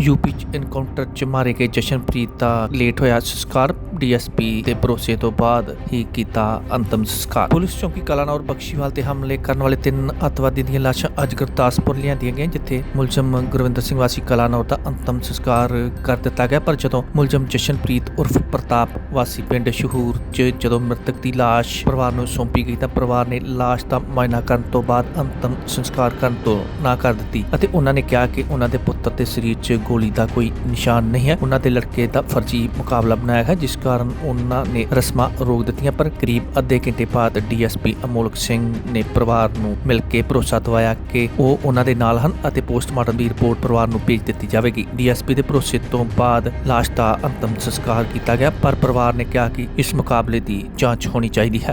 UP ਚ encounter ਚ ਮਾਰੇ ਗਏ ਜਸ਼ਨਪ੍ਰੀਤ ਦਾ ਲੇਟ ਹੋਇਆ ਸੰਸਕਾਰ। ਡੀਐਸਪੀ ਦੇ ਭਰੋਸੇ ਤੋਂ ਬਾਅਦ ਹੀ ਕੀਤਾ ਅੰਤਮ ਸੰਸਕਾਰ। ਪੁਲਿਸ ਚੌਕੀ ਕਲਾਨੌਰ ਬਖਸ਼ੀਵਾਲ ਤੇ ਹਮਲੇ ਕਰਨ ਵਾਲੇ ਤਿੰਨ ਅੱਤਵਾਦੀ ਦੀਆਂ ਲਾਸ਼ਾਂ ਅੱਜ ਗੁਰਦਾਸਪੁਰ ਲਿਆਂਦੀਆਂ ਗਈਆਂ, ਜਿੱਥੇ ਮੁਲਜ਼ਮ ਗੁਰਵਿੰਦਰ ਸਿੰਘ ਵਾਸੀ ਕਲਾਨੌਰ ਦਾ ਅੰਤਮ ਸੰਸਕਾਰ ਕਰ ਦਿੱਤਾ ਗਿਆ। ਪਰ ਜਦੋਂ ਮੁਲਜ਼ਮ ਜਸ਼ਨਪ੍ਰੀਤ ਉਰਫ ਪ੍ਰਤਾਪ ਵਾਸੀ ਪਿੰਡ ਸ਼ਹੂਰ ਚ ਜਦੋਂ ਮ੍ਰਿਤਕ ਦੀ ਲਾਸ਼ ਪਰਿਵਾਰ ਨੂੰ ਸੌਂਪੀ ਗਈ, ਤਾਂ ਪਰਿਵਾਰ ਨੇ ਲਾਸ਼ ਦਾ ਮੁਆਇਨਾ ਕਰਨ ਤੋਂ ਬਾਅਦ ਅੰਤਮ ਸੰਸਕਾਰ ਕਰਨ ਤੋਂ ਨਾ ਕਰ ਦਿੱਤੀ ਅਤੇ ਉਹਨਾਂ ਨੇ ਕਿਹਾ ਕਿ ਉਹਨਾਂ ਦੇ ਪੁੱਤਰ ਦੇ ਸਰੀਰ 'ਚ ਗੋਲੀ ਦਾ ਕੋਈ ਨਿਸ਼ਾਨ ਨਹੀਂ ਹੈ। ਉਹਨਾਂ ਦੇ ਲੜਕੇ ਦਾ ਫਰਜ਼ੀ ਮੁਕਾਬਲਾ ਬਣਾਇਆ ਹੈ ਜਿਸ ਕਾਰਨ ਉਹਨਾਂ ਨੇ ਰਸਮਾਂ ਰੋਕ ਦਿੱਤੀਆਂ, ਪਰ ਕਰੀਬ ਅੱਧੇ ਘੰਟੇ ਬਾਅਦ ਡੀਐਸਪੀ ਅਮੋਲਕ ਸਿੰਘ ਨੇ ਪਰਿਵਾਰ ਨੂੰ ਮਿਲ ਕੇ ਭਰੋਸਾ ਦਵਾਇਆ ਕਿ ਉਹ ਉਹਨਾਂ ਦੇ ਨਾਲ ਹਨ ਅਤੇ ਪੋਸਟਮਾਰਟਮ ਦੀ ਰਿਪੋਰਟ ਪਰਿਵਾਰ ਨੂੰ ਭੇਜ ਦਿੱਤੀ ਜਾਵੇਗੀ। ਡੀਐਸਪੀ ਦੇ ਭਰੋਸੇ ਤੋਂ ਬਾਅਦ ਲਾਸ਼ ਦਾ ਅੰਤਮ ਸੰਸਕਾਰ ਕੀਤਾ ਗਿਆ, ਪਰ ਪਰਿਵਾਰ ਨੇ ਕਿਹਾ ਕਿ ਇਸ ਮੁਕਾਬਲੇ ਦੀ ਜਾਂਚ ਹੋਣੀ ਚਾਹੀਦੀ ਹੈ।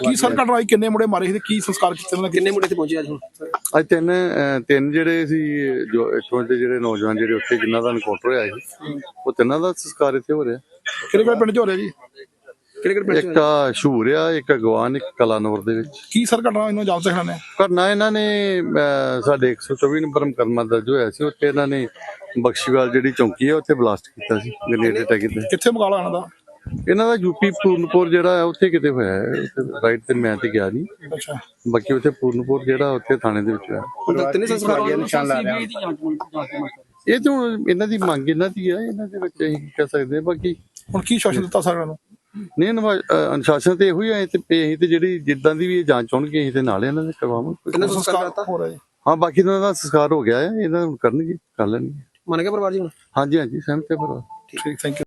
ਕੀ ਸਰ ਘਟਨਾ ਹੋਈ ਕਿੰਨੇ ਮੁੰਡੇ ਮਾਰੇ ਸੀ ਤੇ ਕੀ ਸੰਸਕਾਰ ਕੀਤੇ ਉਹਨਾਂ ਨੇ? ਕਿੰਨੇ ਮੁੰਡੇ ਤੇ ਪਹੁੰਚੇ ਅੱਜ ਹੁਣ? ਅੱਜ ਤਿੰਨ ਅਹ, ਤਿੰਨ ਜਿਹੜੇ ਸੀ ਜੋ ਇੱਥੋਂ ਦੇ ਜਿਹੜੇ ਨੌਜਵਾਨ ਜਿਹੜੇ ਉੱਥੇ ਜਿਨ੍ਹਾਂ ਦਾ ਐਨਕਾਊਂਟਰ ਹੋਇਆ ਸੀ ਉਹ ਤਿੰਨਾਂ ਦਾ ਸੰਸਕਾਰ ਇੱਥੇ ਹੋ ਰਿਹਾ। ਕਿਹੜੇ ਕਿਹੜੇ ਪਿੰਡ ਚ ਹੋ ਰਿਹਾ ਜੀ? ਕਿਹੜੇ ਕਿਹੜੇ ਪਿੰਡ ਇੱਕ ਸ਼ੂਰ ਆ ਇੱਕ ਅਗਵਾਨ ਇੱਕ ਕਲਾਨੌਰ ਦੇ ਵਿੱਚ। ਕੀ ਸਰ ਘਟਨਾ ਇਹਨੂੰ ਜਾਣ ਸਕਣਾ ਨੇ? ਕਰਨਾ ਇਹਨਾਂ ਨੇ ਅਹ, ਸਾਡੇ 124 ਨੰਬਰ ਮੁਕੱਦਮਾ ਦਰਜ ਹੋਇਆ ਸੀ ਉੱਥੇ ਇਹਨਾਂ ਨੇ ਬਖਸ਼ੀਵਾਲ ਜਿਹੜੀ ਚੌਂਕੀ ਹੈ ਉੱਥੇ ਬਲਾਸਟ ਕੀਤਾ ਸੀ ਗ੍ਰੇਨੇਡ ਅਟੈਕ ਕੀਤਾ ਕਿੱਥੇ ਮੁਕਾਲਾ ਇਹਨਾਂ ਦਾ? ਇਹਨਾਂ ਦਾ ਯੂਪੀ ਪੂਰਨਪੁਰ ਜਿਹੜਾ ਹੈ ਉੱਥੇ ਕਿਤੇ ਹੋਇਆ ਹੈ। ਰਾਈਟ ਤੇ ਮੈਂ ਤੇ ਗਿਆ ਨਹੀਂ। ਅੱਛਾ। ਬਾਕੀ ਉੱਥੇ ਪੂਰਨਪੁਰ ਜਿਹੜਾ ਉੱਥੇ ਥਾਣੇ ਦੇ ਵਿੱਚ ਹੈ ਤਿੰਨੇ ਸੰਸਕਾਰ ਨਿਸ਼ਾਨ ਲਾ ਰਿਹਾ ਇਹ ਤਾਂ ਹੁਣ ਇਹਨਾਂ ਦੀ ਮੰਗ ਇਹਨਾਂ ਦੀ ਹੈ ਇਹਨਾਂ ਦੇ ਵਿੱਚ ਅਸੀਂ ਕੀ ਕਹਿ ਸਕਦੇ ਹਾਂ। ਬਾਕੀ ਹੁਣ ਕੀ ਸ਼ਾਸਨ ਦਿੱਤਾ ਸਰ ਇਹਨਾਂ ਨੂੰ ਨਹੀਂ ਅਨੁਸ਼ਾਸਨ ਤੇ ਇਹੋ ਹੀ ਹੈ ਤੇ ਅਸੀਂ ਤੇ ਜਿਹੜੀ ਜਿੱਦਾਂ ਦੀ ਵੀ ਇਹ ਜਾਂਚ ਹੋਣਗੇ ਅਸੀਂ ਤੇ ਨਾਲ ਇਹਨਾਂ ਦੇ ਕਰਵਾਵਾਂਗੇ। ਕਿੰਨੇ ਸੰਸਕਾਰ ਹੋ ਰਿਹਾ। ਹਾਂ ਬਾਕੀ ਇਹਨਾਂ ਦਾ ਸੰਸਕਾਰ ਹੋ ਗਿਆ ਹੈ ਇਹਨਾਂ ਹੁਣ ਕਰਨਗੇ ਕਰ ਲੈਣਗੇ। ਮੰਨ ਗਿਆ ਪਰਿਵਾਰ ਜੀ ਹੁਣ? ਹਾਂਜੀ ਹਾਂਜੀ ਸਹਿਮਤ ਹੈ ਪਰ ਠੀਕ ਥੈਂਕ ਯੂ